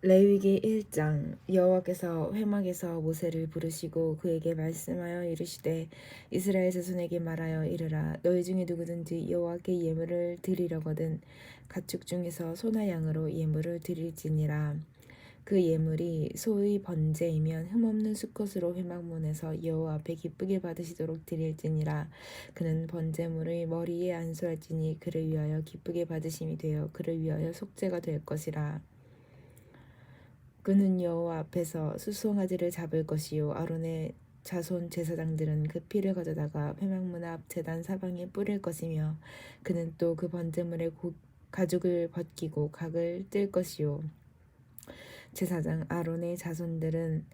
레위기 1장 여호와께서 회막에서 모세를 부르시고 그에게 말씀하여 이르시되 이스라엘 자손에게 말하여 이르라. 너희 중에 누구든지 여호와께 예물을 드리려거든 가축 중에서 소나 양으로 예물을 드릴지니라. 그 예물이 소의 번제이면 흠없는 수컷으로 회막문에서 여호와 앞에 기쁘게 받으시도록 드릴지니라. 그는 번제물의 머리에 안수할지니 그를 위하여 기쁘게 받으심이 되어 그를 위하여 속죄가 될 것이라 그는 여호와 앞에서 수송아지를 잡을 것이요 아론의 자손 제사장들은 그 피를 가져다가 회막문 앞 제단 사방에 뿌릴 것이며 그는 또 그 번제물의 고, 가죽을 벗기고 각을 뜰 것이요. 제사장 아론의 자손들은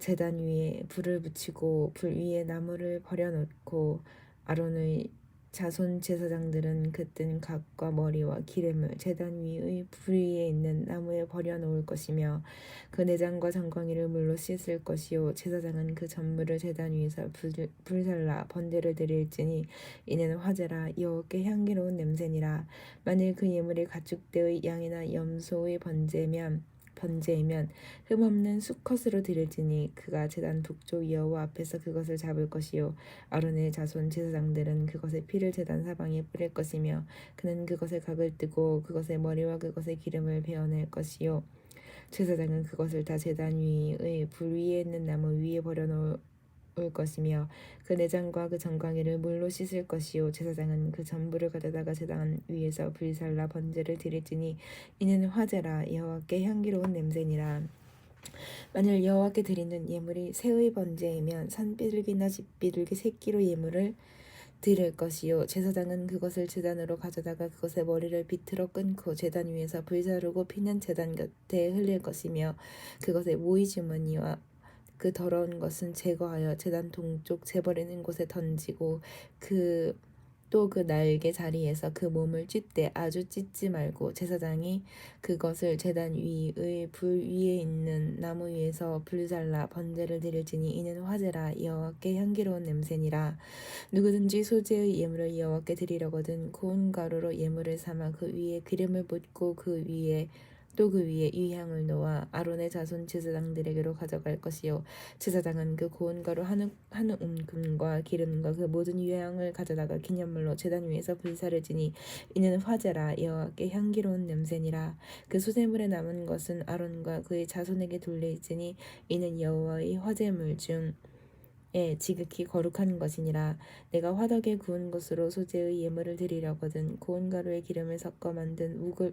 제단 위에 불을 붙이고 불 위에 나무를 버려놓고 아론의 자손 제사장들은 그뜬 각과 머리와 기름을 제단 위의 불 위에 있는 나무에 버려 놓을 것이며 그 내장과 정광이를 물로 씻을 것이요. 제사장은 그 전물을 제단 위에서 불, 불살라 번제를 드릴지니 이는 화제라 여호와께 향기로운 냄새니라. 만일 그 예물이 가축대의 양이나 염소의 번제면 번제이면 흠없는 수컷으로 드릴지니 그가 제단 북쪽 여호와 앞에서 그것을 잡을 것이요. 아론의 자손 제사장들은 그것의 피를 제단 사방에 뿌릴 것이며 그는 그것의 각을 뜨고 그것의 머리와 그것의 기름을 베어낼 것이요. 제사장은 그것을 다 제단 위의 불 위에 있는 나무 위에 버려놓을 올 것이며 그 내장과 그 정광이를 물로 씻을 것이요. 제사장은 그 전부를 가져다가 제단 위에서 불살라 번제를 드릴지니 이는 화제라. 여호와께 향기로운 냄새니라. 만일 여호와께 드리는 예물이 새의 번제이면 산비둘기나 집비둘기 새끼로 예물을 드릴 것이요. 제사장은 그것을 제단으로 가져다가 그것의 머리를 비틀어 끊고 제단 위에서 불사르고 피는 제단 곁에 흘릴 것이며 그것의 모이 주머니와 그 더러운 것은 제거하여 제단 동쪽 재버리는 곳에 던지고 그 또그 날개 자리에서 그 몸을 찢되 아주 찢지 말고 제사장이 그것을 제단 위의 불 위에 있는 나무 위에서 불살라 번제를 드릴지니 이는 화제라 여호와께 향기로운 냄새니라. 누구든지 소재의 예물을 여호와께 드리려거든 고운 가루로 예물을 삼아 그 위에 기름을 붓고 그 위에 또 그 위에 이 향을 놓아 아론의 자손 제사장들에게로 가져갈 것이요. 제사장은 그 고운 가루 한, 한 움금과 기름과 그 모든 유향을 가져다가 기념물로 제단 위에서 불사를 지니 이는 화제라. 여호와께 향기로운 냄새니라. 그 수제물에 남은 것은 아론과 그의 자손에게 돌릴지니 이는 여호와의 화제물 중 예, 지극히 거룩한 것이니라. 내가 화덕에 구운 것으로 소재의 예물을 드리려거든 고운 가루에 기름을 섞어 만든 무교,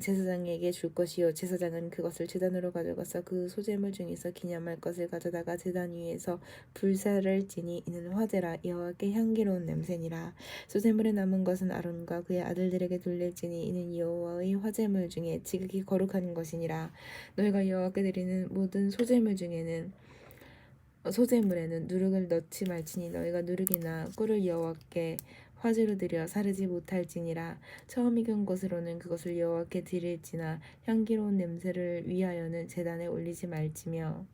제사장에게 줄 것이요. 제사장은 그것을 제단으로 가져가서 그 소재물 중에서 기념할 것을 가져다가 제단 위에서 불사를 지니 이는 화제라. 여호와께 향기로운 냄새니라. 소재물에 남은 것은 아론과 그의 아들들에게 돌릴지니 이는 여호와의 화재물 중에 지극히 거룩한 것이니라. 너희가 여호와께 드리는 모든 소재물 중에는 소재물에는 누룩을 넣지 말지니 너희가 누룩이나 꿀을 여호와께 화제로 드려 사르지 못할지니라. 처음 익은 것으로는 그것을 여호와께 드릴지나 향기로운 냄새를 위하여는 제단에 올리지 말지며.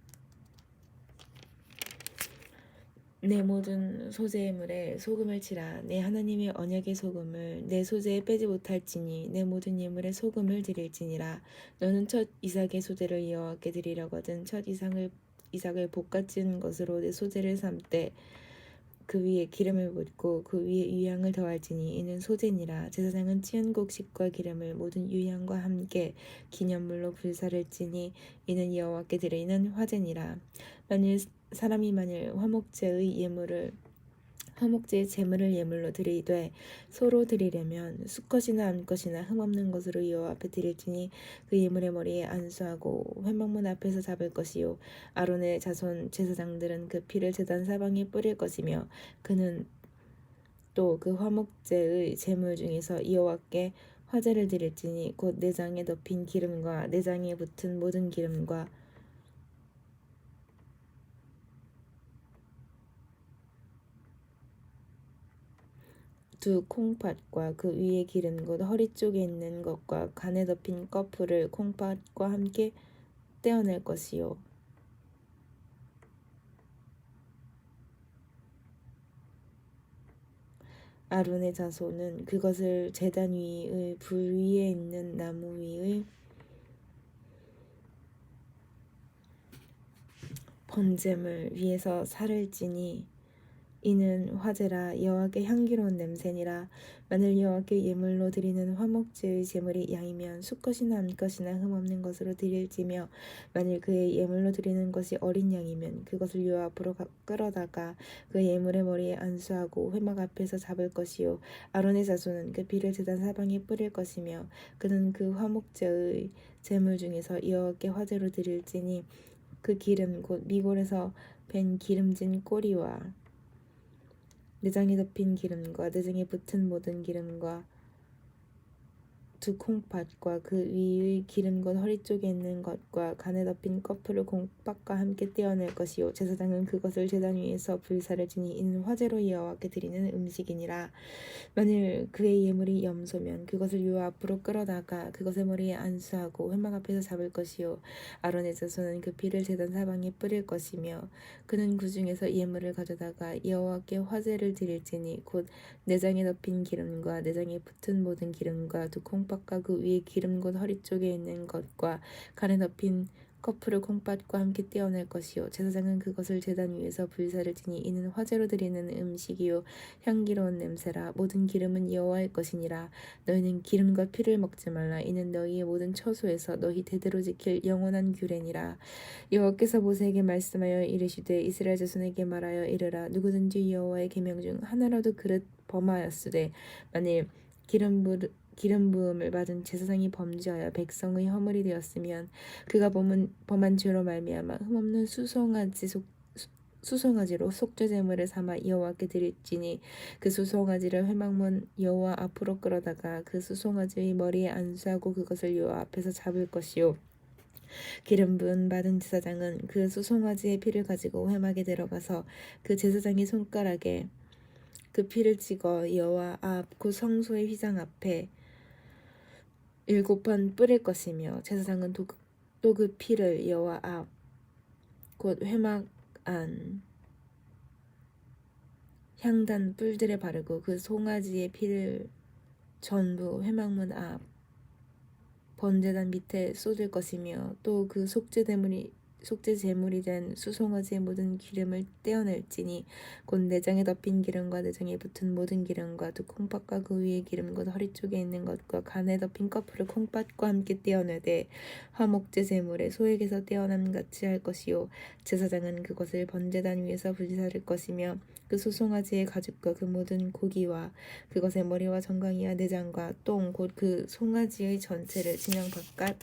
내 모든 소재물에 소금을 치라 내 하나님의 언약의 소금을 내 소재에 빼지 못할지니 내 모든 예물에 소금을 드릴지니라. 너는 첫 이삭의 소재를 여호와께 드리려거든 첫 이상을 이삭을 볶아진 것으로 내 소재를 삼되 그 위에 기름을 붓고 그 위에 유향을 더할지니 이는 소재니라. 제사장은 찌은 곡식과 기름을 모든 유향과 함께 기념물로 불사를 지니 이는 여호와께 드리는 화제니라. 만일 사람이 만일 화목제의 예물을 화목제의 제물을 예물로 드리되 소로 드리려면 수컷이나 암컷이나 흠없는 것으로 여호와 앞에 드릴지니 그 예물의 머리에 안수하고 회막문 앞에서 잡을 것이요 아론의 자손 제사장들은 그 피를 제단 사방에 뿌릴 것이며 그는 또 그 화목제의 제물 중에서 여호와께 화제를 드릴지니 곧 내장에 덮인 기름과 내장에 붙은 모든 기름과 두 콩팥과 그 위에 기른 곧 허리 쪽에 있는 것과 간에 덮인 꺼풀을 콩팥과 함께 떼어낼 것이요. 아론의 자손은 그것을 제단 위의 불 위에 있는 나무 위의 번제물 위에서 살을 찌니 이는 화제라 여호와께 향기로운 냄새니라. 만일 여호와께 예물로 드리는 화목제의 제물이 양이면 수컷이나 암컷이나 흠없는 것으로 드릴지며 만일 그의 예물로 드리는 것이 어린 양이면 그것을 여호와 앞으로 가- 끌어다가 그 예물의 머리에 안수하고 회막 앞에서 잡을 것이요. 아론의 자손은 그 피를 제단 사방에 뿌릴 것이며 그는 그 화목제의 제물 중에서 여호와께 화제로 드릴지니 그 기름 곧 미골에서 밴 기름진 꼬리와 내장에 덮인 기름과 내장에 붙은 모든 기름과 두 콩팥과 그 위의 기름 곧 허리 쪽에 있는 것과 간에 덮인 꺼풀을 콩팥과 함께 떼어낼 것이요. 제사장은 그것을 제단 위에서 불사를 지니 이는 화제로 여호와께 드리는 음식이니라. 만일 그의 예물이 염소면 그것을 여호와 앞으로 끌어다가 그것의 머리에 안수하고 회막 앞에서 잡을 것이요. 아론의 자손은 그 피를 제단 사방에 뿌릴 것이며 그는 그 중에서 예물을 가져다가 여호와께 화제를 드릴지니 곧 내장에 덮인 기름과 내장에 붙은 모든 기름과 두콩 팥과 그 위에 기름 곧 허리 쪽에 있는 것과 간에 덮인 커플을 콩팥과 함께 떼어낼 것이요. 제사장은 그것을 제단 위에서 불사를 지니 이는 화제로 드리는 음식이요. 향기로운 냄새라. 모든 기름은 여호와의 것이니라. 너희는 기름과 피를 먹지 말라. 이는 너희의 모든 처소에서 너희 대대로 지킬 영원한 규례니라. 여호와께서 모세에게 말씀하여 이르시되 이스라엘 자손에게 말하여 이르라. 누구든지 여호와의 계명 중 하나라도 그릇 범하였으되 만일 기름 부 기름 부음을 받은 제사장이 범죄하여 백성의 허물이 되었으면 그가 범은 범한 죄로 말미암아 흠없는 수송아지 속 수- 수송아지로 속죄 제물을 삼아 여호와께 드릴지니 그 수송아지를 회막문 여호와 앞으로 끌어다가 그 수송아지의 머리에 안수하고 그것을 여호와 앞에서 잡을 것이요. 기름 부은 받은 제사장은 그 수송아지의 피를 가지고 회막에 들어가서 그 제사장의 손가락에 그 피를 찍어 여호와 앞 그 성소의 휘장 앞에 일곱 번 뿌릴 것이며 제사장은 또그 피를 여호와 앞 곧 회막 안 향단 뿔들에 바르고 그 송아지의 피를 전부 회막문 앞 번제단 밑에 쏟을 것이며 또 그 속죄 제물이 속죄 제물이 된 수송아지의 모든 기름을 떼어낼지니 곧 내장에 덮인 기름과 내장에 붙은 모든 기름과 두 콩팥과 그 위에 기름 곧 허리 쪽에 있는 것과 간에 덮인 커플을 콩팥과 함께 떼어내되 화목제 제물에 소액에서 떼어남 같이 할 것이요. 제사장은 그것을 번제단 위에서 불사를 것이며 그 수송아지의 가죽과 그 모든 고기와 그것의 머리와 정강이와 내장과 똥 곧 그 송아지의 전체를 진영 바깥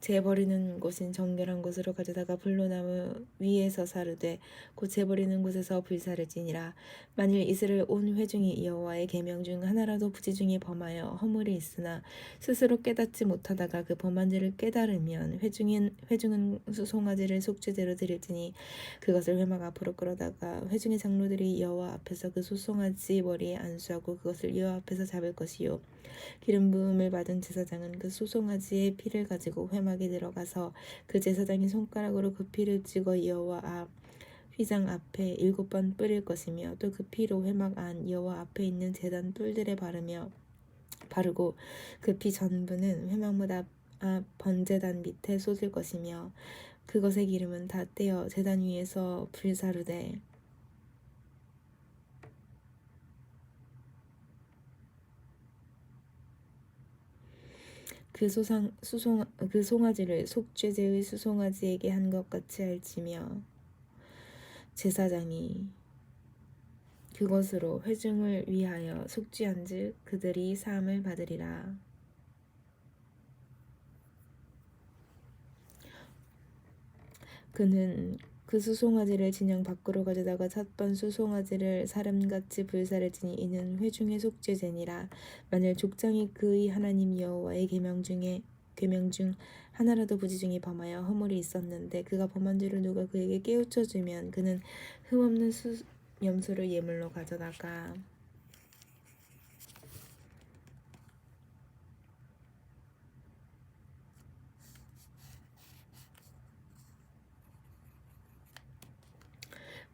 재버리는 곳인 정결한 곳으로 가져다가 불로나무 위에서 사르되 곧 재버리는 곳에서 불사를 지니라. 만일 이스라엘 온 회중이 여호와의 계명 중 하나라도 부지 중에 범하여 허물이 있으나 스스로 깨닫지 못하다가 그 범한 죄를 깨달으면 회중인 회중은 수송아지를 속죄제로 드릴지니 그것을 회막 앞으로 끌어다가 회중의 장로들이 여호와 앞에서 그 수송아지 머리에 안수하고 그것을 여호와 앞에서 잡을 것이요. 기름 부음을 받은 제사장은 그 수송아지의 피를 가지고 회막 에 들어가서 그 제사장이 손가락으로 그 피를 찍어 여호와 앞 휘장 앞에 일곱 번 뿌릴 것이며 또 그 피로 회막 안 여호와 앞에 있는 제단 뿔들에 바르며 바르고 그 피 전부는 회막문 앞, 앞 번제단 밑에 쏟을 것이며 그것의 기름은 다 떼어 제단 위에서 불사르되 그 소상 수송 그 송아지를 속죄제의 수송아지에게 한 것 같이 할지며 제사장이 그것으로 회중을 위하여 속죄한즉 그들이 사함을 받으리라. 그는 그 수송아지를 진영 밖으로 가져다가 첫번 수송아지를 사람같이 불사를 지니 이는 회중의 속죄제니라. 만일 족장이 그의 하나님 여호와의 계명 중에 계명 중 하나라도 부지 중에 범하여 허물이 있었는데 그가 범한 죄를 누가 그에게 깨우쳐 주면 그는 흠없는 수, 염소를 예물로 가져다가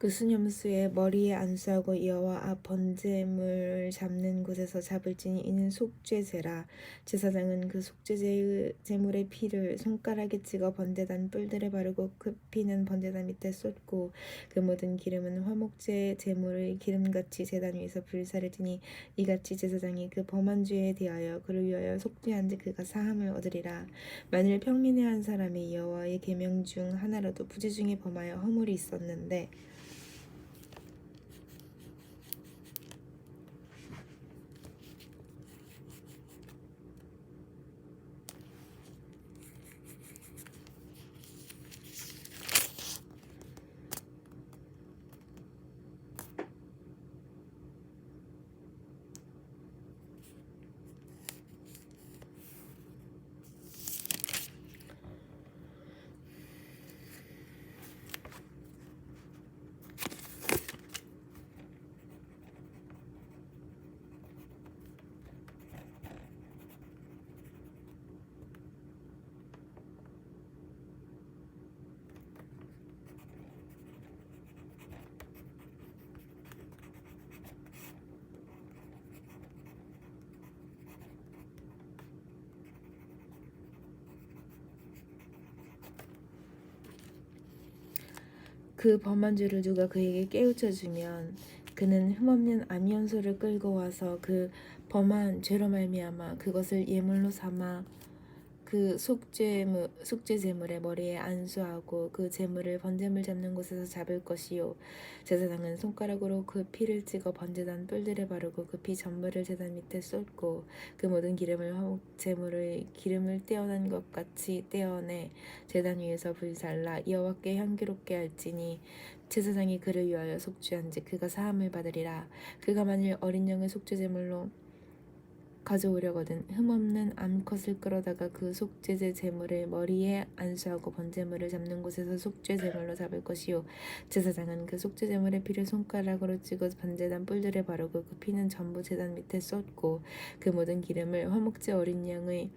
그 수념수의 머리에 안수하고 여호와 앞 번제물을 잡는 곳에서 잡을지니 이는 속죄제라. 제사장은 그 속죄제의 제물의 피를 손가락에 찍어 번제단 뿔들에 바르고 그 피는 번제단 밑에 쏟고 그 모든 기름은 화목제 제물의 기름같이 제단 위에서 불사를 지니 이같이 제사장이 그 범한 죄에 대하여 그를 위하여 속죄한즉 그가 사함을 얻으리라. 만일 평민의 한 사람이 여호와의 계명 중 하나라도 부지 중에 범하여 허물이 있었는데 그 범한 죄를 누가 그에게 깨우쳐 주면 그는 흠없는 암연소를 끌고 와서 그 범한 죄로 말미암아 그것을 예물로 삼아 그 속죄물 속죄 제물의 머리에 안수하고 그 제물을 번제물 잡는 곳에서 잡을 것이요. 제사장은 손가락으로 그 피를 찍어 번제단 뿔들에 바르고 그 피 전부를 제단 밑에 쏟고 그 모든 기름을 화목 제물의 기름을 떼어난 것 같이 떼어내 제단 위에서 불살라 여호와께 향기롭게 할지니 제사장이 그를 위하여 속죄한즉 그가 사함을 받으리라. 그가 만일 어린 양을 속죄 제물로 가져오려거든. 흠없는 암컷을 끌어다가 그 속죄제 제물을 머리에 안수하고 번제물을 잡는 곳에서 속죄 제물로 잡을 것이요 제사장은 그 속죄 제물의 피를 손가락으로 찍어 번제단 뿔들에 바르고 그 피는 전부 제단 밑에 쏟고 그 모든 기름을 화목제 어린 양의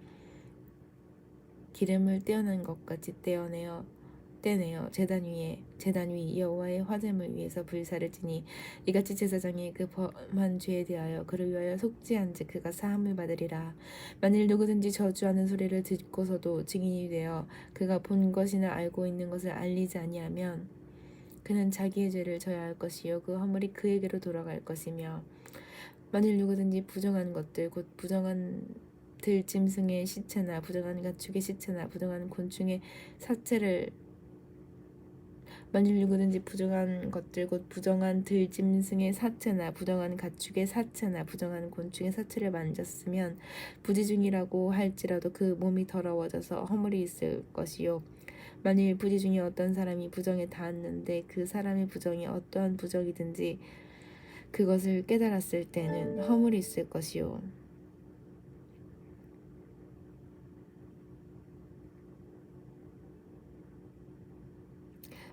기름을 떼어난 것 같이 떼어내어 떼내어 제단 위에 제단 위 여호와의 화제물 위에서 불사를 지니 이같이 제사장이 그 범한 죄에 대하여 그를 위하여 속죄한즉 그가 사함을 받으리라. 만일 누구든지 저주하는 소리를 듣고서도 증인이 되어 그가 본 것이나 알고 있는 것을 알리지 아니하면 그는 자기의 죄를 져야 할 것이요 그 허물이 그에게로 돌아갈 것이며 만일 누구든지 부정한 것들 곧 부정한 들짐승의 시체나 부정한 가축의 시체나 부정한 곤충의 사체를 만일 누구든지 부정한 것들 곧 부정한 들짐승의 사체나 부정한 가축의 사체나 부정한 곤충의 사체를 만졌으면 부지 중이라고 할지라도 그 몸이 더러워져서 허물이 있을 것이요. 만일 부지 중에 어떤 사람이 부정에 닿았는데 그 사람의 부정이 어떠한 부정이든지 그것을 깨달았을 때는 허물이 있을 것이요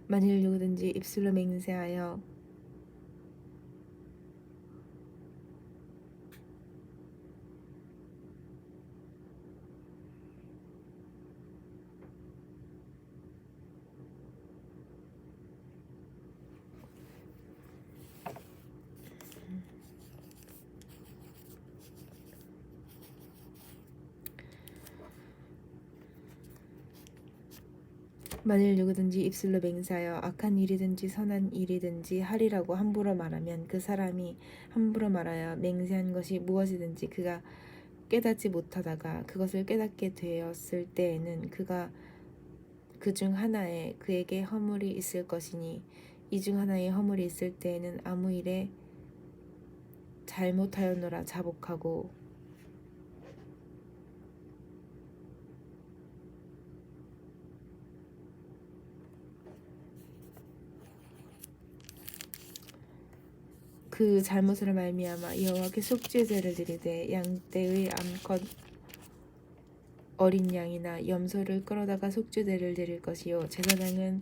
만일 누구든지 입술로 맹세하여 만일 누구든지 입술로 맹세하여 악한 일이든지 선한 일이든지 하리라고 함부로 말하면 그 사람이 함부로 말하여 맹세한 것이 무엇이든지 그가 깨닫지 못하다가 그것을 깨닫게 되었을 때에는 그가 그 중 하나에 그에게 허물이 있을 것이니 이 중 하나에 허물이 있을 때에는 아무 일에 잘못하였노라 자복하고 그 잘못으로 말미암아 여호와께 속죄제를 드리되 양 떼의 암컷 어린 양이나 염소를 끌어다가 속죄제를 드릴 것이요. 제사장은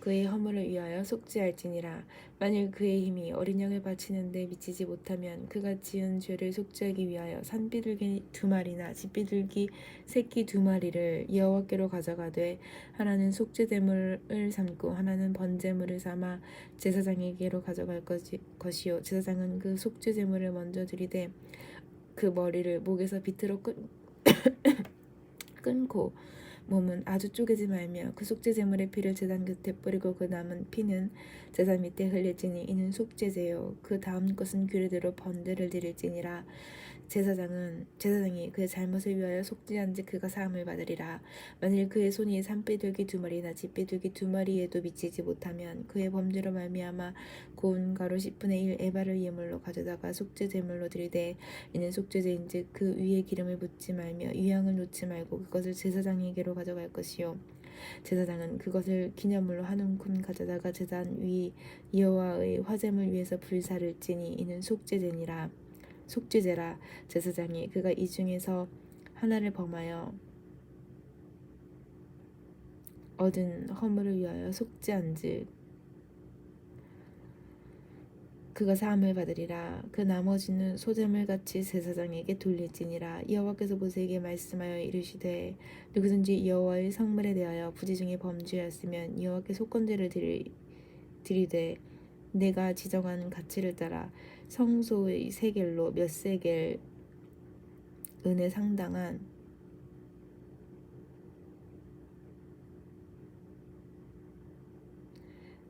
그의 허물을 위하여 속죄할지니라. 만일 그의 힘이 어린 양을 바치는데 미치지 못하면 그가 지은 죄를 속죄하기 위하여 산비둘기 두 마리나 집비둘기 새끼 두 마리를 여호와께로 가져가되 하나는 속죄제물을 삼고 하나는 번제물을 삼아 제사장에게로 가져갈 것이, 것이요. 제사장은 그 속죄제물을 먼저 드리되 그 머리를 목에서 비틀어 끈, 끊고 몸은 아주 쪼개지 말며 그 속죄 제물의 피를 제단 곁에 뿌리고 그 남은 피는 제단 밑에 흘릴지니 이는 속죄제요. 그 다음 것은 규례대로 번제를 드릴지니라 제사장은 제사장이 그의 잘못을 위하여 속죄한즉 그가 사함을 받으리라. 만일 그의 손이 산비둘기 두 마리나 집비둘기 두 마리에도 미치지 못하면 그의 범죄로 말미암아 고운 가루 10분의 1 에바를 예물로 가져다가 속죄 제물로 드리되 이는 속죄제인즉 그 위에 기름을 붓지 말며 유향을 놓지 말고 그것을 제사장에게로 가져갈 것이요. 제사장은 그것을 기념물로 한 움큼 가져다가 제단 위 여호와의 화제물 위에서 불사를지니 이는 속죄제니라 속죄제라 제사장이 그가 이 중에서 하나를 범하여 얻은 허물을 위하여 속죄한즉 그가 사함을 받으리라. 그 나머지는 소재물 같이 제사장에게 돌릴지니라. 여호와께서 모세에게 말씀하여 이르시되 누구든지 여호와의 성물에 대하여 부지 중에 범죄하였으면 여호와께 속건제를 드리, 드리되 내가 지정한 가치를 따라 성소의 세겔로 몇 세겔 은에 상당한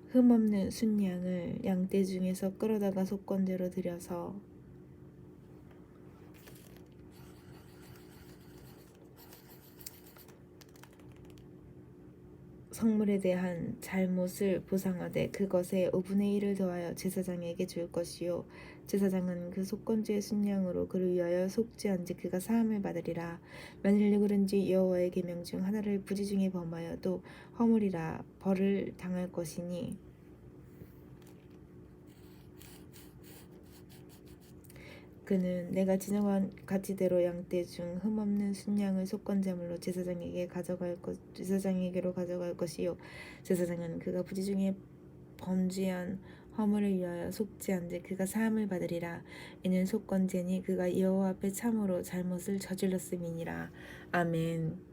흠없는 순양을 양떼 중에서 끌어다가 속건제로 드려서 성물에 대한 잘못을 보상하되 그것에 5분의 1을 더하여 제사장에게 줄 것이요. 제사장은 그 속건제의 순양으로 그를 위하여 속죄한지 그가 사함을 받으리라. 만일 누구든지 여호와의 계명 중 하나를 부지 중에 범하여도 허물이라 벌을 당할 것이니 그는 내가 지정한 가치대로 양떼 중 흠없는 순양을 속건제물로 제사장에게 가져갈 것 제사장에게로 가져갈 것이요. 제사장은 그가 부지 중에 범죄한 허물을 위하여 속죄한데 그가 사함을 받으리라. 이는 속건제니 그가 여호와 앞에 참으로 잘못을 저질렀음이니라. 아멘